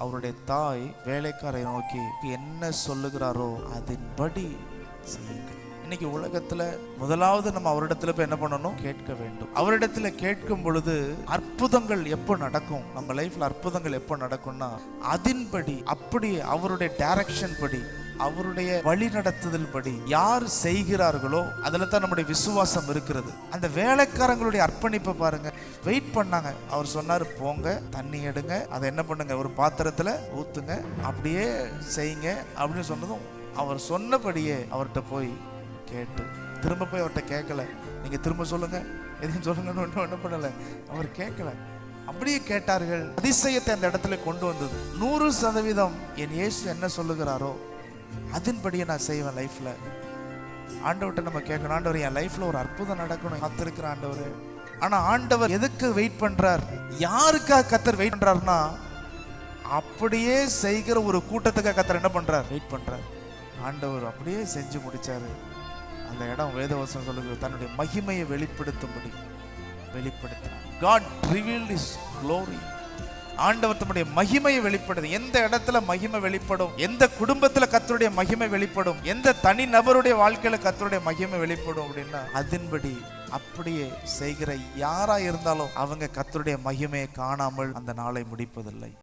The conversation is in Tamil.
அவருடைய தாய் வேலைக்காரை நோக்கி என்ன சொல்லுகிறாரோ அதன்படி செய்யுங்கள். இன்னைக்கு உலகத்துல முதலாவது நம்ம அவரிடத்துல போய் என்ன பண்ணணும்? கேட்க வேண்டும். அவரிடத்துல கேட்கும் பொழுது அற்புதங்கள் எப்போ நடக்கும்? நம்ம லைஃப்ல அற்புதங்கள் எப்போ நடக்கும்னா அதன்படி அப்படி அவருடைய டைரக்ஷன் படி அவருடைய வழி நடத்துதல் படி யார் செய்கிறார்களோ அதில் தான் நம்முடைய விசுவாசம் இருக்கிறது. அந்த வேலைக்காரங்களுடைய அர்ப்பணிப்பை பாருங்க. வெயிட் பண்ணாங்க. அவர் சொன்னார் போங்க தண்ணி எடுங்க அதை என்ன பண்ணுங்க ஒரு பாத்திரத்தில் ஊற்றுங்க அப்படியே செய்யுங்க அப்படின்னு சொன்னதும் அவர் சொன்னபடியே அவர்கிட்ட போய் கேட்டு திரும்ப போய் அவர்கிட்ட கேட்கல. நீங்கள் திரும்ப சொல்லுங்கள் எதுவும் சொல்லுங்கன்னு ஒன்றும் ஒன்றும் பண்ணலை. அவர் கேட்கல. அப்படியே கேட்டார்கள். அதிசயத்தை அந்த இடத்துல கொண்டு வந்தது. நூறு சதவீதம் என் இயேசு என்ன சொல்லுகிறாரோ அதன்படியே நான் செய்வேன் லைஃப்பில் ஆண்டவர்கிட்ட நம்ம கேட்கணும் ஆண்டவர் என் லைஃப்பில் ஒரு அற்புதம் நடக்கணும். காத்திருக்கிற ஆண்டவர். ஆனால் ஆண்டவர் எதுக்கு வெயிட் பண்ணுறார் யாருக்காக கத்தர் வெயிட் பண்ணுறாருன்னா அப்படியே செய்கிற ஒரு கூட்டத்துக்காக கத்தர் என்ன பண்ணுறார் வெயிட் பண்ணுறார் ஆண்டவர் அப்படியே செஞ்சு முடித்தார் அந்த இடம் வேதவசம் சொல்லுகிறது தன்னுடைய மகிமையை வெளிப்படுத்தும்படி வெளிப்படுத்தினார். காட் ரிவீல்ட் இஸ் க்ளோரி ஆண்டவர் தம்முடைய மகிமையை வெளிப்படுது. எந்த இடத்துல மகிமை வெளிப்படும்? எந்த குடும்பத்துல கத்தருடைய மகிமை வெளிப்படும்? எந்த தனி நபருடைய வாழ்க்கையில கத்தருடைய மகிமை வெளிப்படும் அப்படின்னா அதன்படி அப்படியே செய்கிற யாரா இருந்தாலும் அவங்க கத்தருடைய மகிமையை காணாமல் அந்த நாளை முடிப்பதில்லை.